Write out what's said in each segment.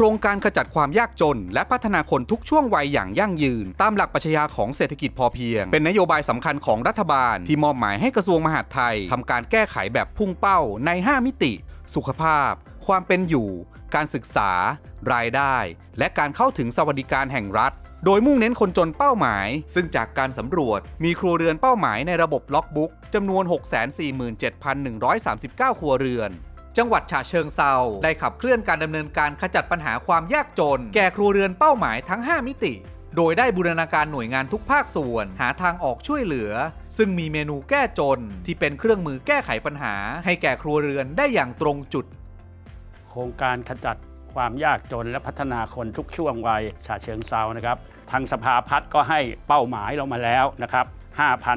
โครงการขจัดความยากจน และพัฒนาคนทุกช่วงวัยอย่างยั่งยืน ตามหลักปรัชญาของเศรษฐกิจพอเพียง เป็นนโยบายสำคัญของรัฐบาล ที่มอบหมายให้กระทรวงมหาดไทยทำการแก้ไขแบบพุ่งเป้าใน 5 มิติ สุขภาพ ความเป็นอยู่ การศึกษา รายได้ และการเข้าถึงสวัสดิการแห่งรัฐโดยมุ่งเน้นคนจนเป้าหมาย ซึ่งจากการสำรวจมีครัวเรือนเป้าหมายในระบบล็อกบุ๊กจำนวน 647,139 ครัวเรือน จังหวัดฉะเชิงเซาได้ขับเคลื่อนการดำเนินการขจัดปัญหาความยากจน แก่ครัวเรือนเป้าหมายทั้ง 5 มิติ โดยได้บูรณาการหน่วยงานทุกภาคส่วนหาทางออกช่วยเหลือ ซึ่งมีเมนูแก้จนที่เป็นเครื่องมือแก้ไขปัญหา ให้แก่ครัวเรือนได้อย่างตรงจุด โครงการขจัดความยากจนและพัฒนาคนทุกช่วงวัยชาเชิงเซานะครับ ทางสภาพัฒน์ก็ให้เป้าหมายเรามาแล้วนะครับ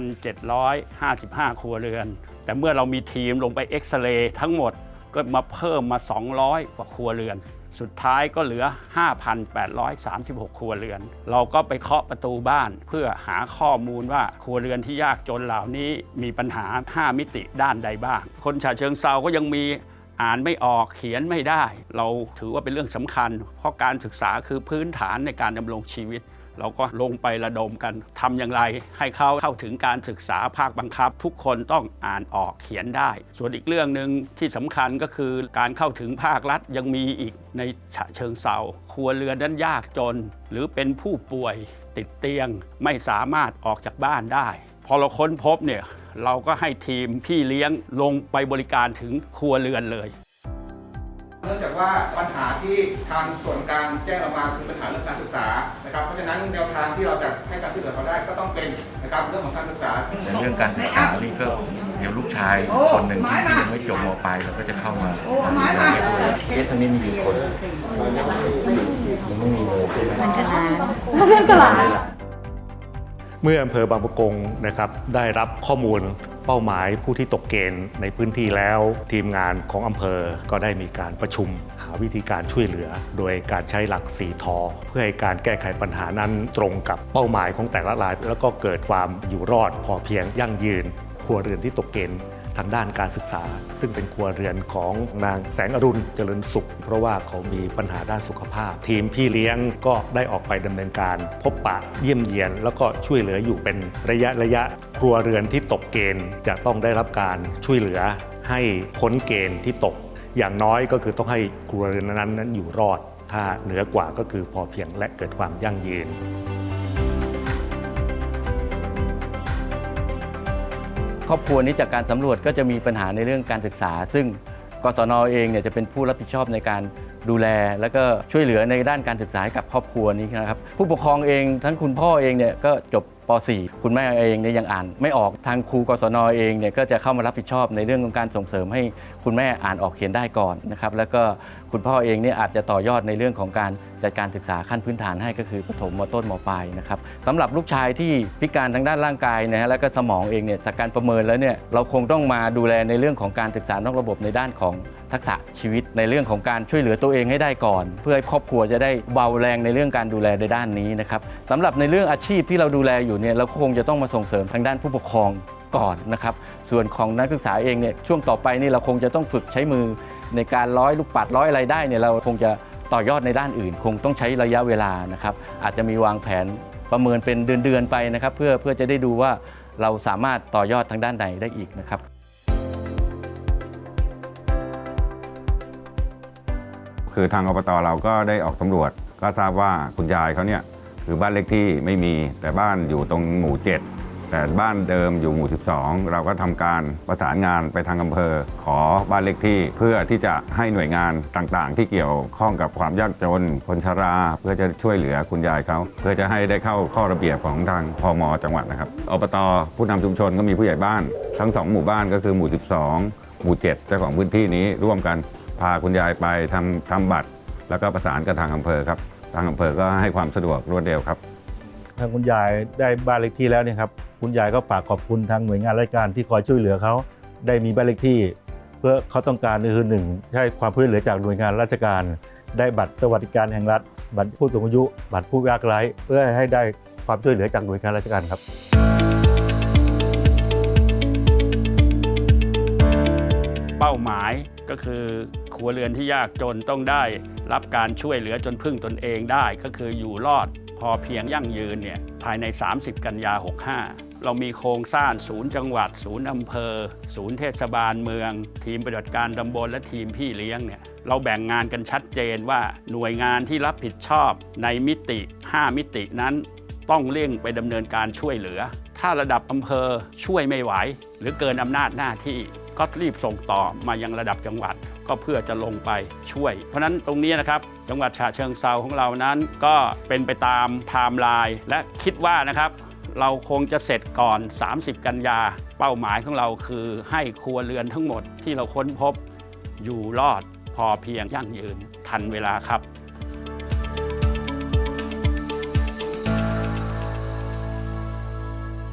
5,755 ครัวเรือน แต่เมื่อเรามีทีมลงไปเอ็กซเรย์ทั้งหมด ก็มาเพิ่มมา 200 กว่าครัวเรือน สุดท้ายก็เหลือ 5,836 ครัวเรือน เราก็ไปเคาะประตูบ้านเพื่อหาข้อมูลว่าครัวเรือนที่ยากจนเหล่านี้มีปัญหา 5 มิติด้านใดบ้าง คนฉะเชิงเซาก็ยังมีอ่านไม่ออกเขียนไม่ได้ เราถือว่าเป็นเรื่องสำคัญ เพราะการศึกษาคือพื้นฐานในการดำรงชีวิต เราก็ลงไประดมกันทำอย่างไร ให้เขาเข้าถึงการศึกษาภาคบังคับ ทุกคนต้องอ่านออกเขียนได้ ส่วนอีกเรื่องหนึ่งที่สำคัญก็คือการเข้าถึงภาครัฐยังมีอีกในฉะเชิงเซาครัวเรือนนั้นยากจน หรือเป็นผู้ป่วยติดเตียงไม่สามารถออกจากบ้านได้ พอเราค้นพบเนี่ยเราก็ให้ทีมพี่เลี้ยงลงไปบริการถึงครัวเรือนเลย นื่องจากว่าปัญหาที่ทางส่วนกลางแจ้งเรามาคือปัญหาเรื่องการศึกษานะครับเพราะฉะนั้นแนวทางที่เราจะให้การช่วยเหลือเขาได้ก็ต้องเป็นนะครับเรื่องของการศึกษาในเรื่องการศึกษานี่ก็เดี๋ยวลูกชายคนหนึ่งที่ที่ยังไม่จบมปลายเราก็จะเข้ามาทำงานด้วยเคสทางนี้มีกี่คนมันไม่มีเลยใช่ไหมเมื่ออำเภอบางปะกงนะครับได้รับข้อมูล เป้าหมายผู้ที่ตกเกณฑ์ในพื้นที่แล้ว ทีมงานของอำเภอก็ได้มีการประชุม หาวิธีการช่วยเหลือ โดยการใช้หลักสีทอ เพื่อให้การแก้ไขปัญหานั้นตรงกับเป้าหมายของแต่ละราย แล้วก็เกิดความอยู่รอดพอเพียงยั่งยืนครัวเรือนที่ตกเกณฑ์ ทางด้านการศึกษา ซึ่งเป็นครัวเรือนของนางแสงอรุณเจริญสุข เพราะว่าเขามีปัญหาด้านสุขภาพ ทีมพี่เลี้ยงก็ได้ออกไปดำเนินการ พบปะเยี่ยมเยียน แล้วก็ช่วยเหลืออยู่เป็นระยะระยะครัวเรือนที่ตกเกณฑ์ จะต้องได้รับการช่วยเหลือให้พ้นเกณฑ์ที่ตก อย่างน้อยก็คือต้องให้ครัวเรือนนั้นนั้นอยู่รอด ถ้าเหนือกว่าก็คือพอเพียงและเกิดความยั่งยืน รอบครัวนี้จากการสำรวจก็จะมีปัญหาในเรื่องการศึกษา ซึ่งกศนเองเนี่ยจะเป็นผู้รับผิดชอบในการดูแล แล้วก็ช่วยเหลือในด้านการศึกษาให้กับครอบครัวนี้นะครับผู้ปกครองเองทั้งคุณพ่อเองเนี่ยก็จบป .4 คุณแม่เองเนี่ยยังอ่านไม่ออกทางครูกศนเองเนี่ยก็จะเข้ามารับผิดชอบในเรื่องของการส่งเสริมให้คุณแม่อ่านออกเขียนได้ก่อนนะครับแล้วก็คุณพ่อเองเนี่ยอาจจะต่อยอดในเรื่องของการ จัดการศึกษาขั้นพื้นฐานให้ก็คือประถมมต้นมปลายนะครับสำหรับลูกชายที่พิการทางด้านร่างกายนะฮะแล้วก็สมองเองเนี่ยจากการประเมินแล้วเนี่ยเราคงต้องมาดูแลในเรื่องของการศึกษานอกระบบในด้านของทักษะชีวิตในเรื่องของการช่วยเหลือตัวเองให้ได้ก่อน เพื่อให้ครอบครัวจะได้เบาแรงในเรื่องการดูแลในด้านนี้นะครับสำหรับในเรื่องอาชีพที่เราดูแลอยู่เนี่ยเราคงจะต้องมาส่งเสริมทางด้านผู้ปกครองก่อนนะครับส่วนของนักศึกษาเองเนี่ยช่วงต่อไปนี่เราคงจะต้องฝึกใช้มือในการร้อยลูกปัดร้อยอะไรได้เนี่ยเราคงจะ ต่อยอดในด้านอื่น คงต้องใช้ระยะเวลานะครับ อาจจะมีวางแผนประเมินเป็นเดือนๆไปนะครับ เพื่อเพื่อจะได้ดูว่าเราสามารถต่อยอดทางด้านใดได้อีกนะครับคือทางอบตเราก็ได้ออกสำรวจก็ทราบว่าคุณยายเขาเนี่ยคือบ้านเลขที่ไม่มีแต่บ้านอยู่ตรงหมู่7 แต่บ้านเดิมอยู่หมู่ 12 เราก็ทำการประสานงานไปทางอำเภอ ขอบ้านเลขที่เพื่อที่จะให้หน่วยงานต่างๆ ที่เกี่ยวข้องกับความยากจนคนชรา เพื่อจะช่วยเหลือคุณยายเขา เพื่อจะให้ได้เข้าข้อระเบียบของทางพมจังหวัดนะครับอบตผู้นำชุมชนก็มีผู้ใหญ่บ้าน ทั้งสองหมู่บ้านก็คือหมู่ 12 หมู่ 7 เจ้าของพื้นที่นี้ร่วมกันพาคุณยายไปทำทำบัตร แล้วก็ประสานกับทางอำเภอครับ ทางอำเภอก็ให้ความสะดวกรวดเร็วครับางคุณยายได้บ้านเลขที่แล้วเนี่ยครับคุณยายก็ฝากขอบคุณทางหน่วยงานราชการที่คอยช่วยเหลือเขาได้มีบ้านเลขที่ เพื่อเขาต้องการคือหนึ่งใช้ความช่วยเหลือจากหน่วยงานราชการ ได้บัตรสวัสดิการแห่งรัฐ บัตรผู้สูงอายุ บัตรผู้ยากไร้เพื่อให้ได้ความช่วยเหลือจากหน่วยงานราชการครับเป้าหมายก็คือครัวเรือนที่ยากจนต้องได้ รับการช่วยเหลือจนพึ่งตนเองได้ ก็คืออยู่รอดพอเพียงยั่งยืนเนี่ยภายใน 30 กันยา 65 เรามีโครงสร้างศูนย์จังหวัด ศูนย์อำเภอ ศูนย์เทศบาลเมือง ทีมปฏิบัติการตำบลและทีมพี่เลี้ยงเนี่ยเราแบ่งงานกันชัดเจนว่าหน่วยงานที่รับผิดชอบในมิติ 5 มิตินั้น ต้องเร่งไปดำเนินการช่วยเหลือ ถ้าระดับอำเภอช่วยไม่ไหว หรือเกินอำนาจหน้าที่ก็รีบส่งต่อมายังระดับจังหวัด ก็เพื่อจะลงไปช่วย เพราะนั้นตรงนี้นะครับจังหวัดฉะเชิงเซาของเรานั้น ก็เป็นไปตามไทม์ไลน์และคิดว่านะครับเราคงจะเสร็จก่อน 30 กันยา เป้าหมายของเราคือให้ครัวเรือนทั้งหมดที่เราค้นพบอยู่รอดพอเพียงยั่งยืนทันเวลาครับ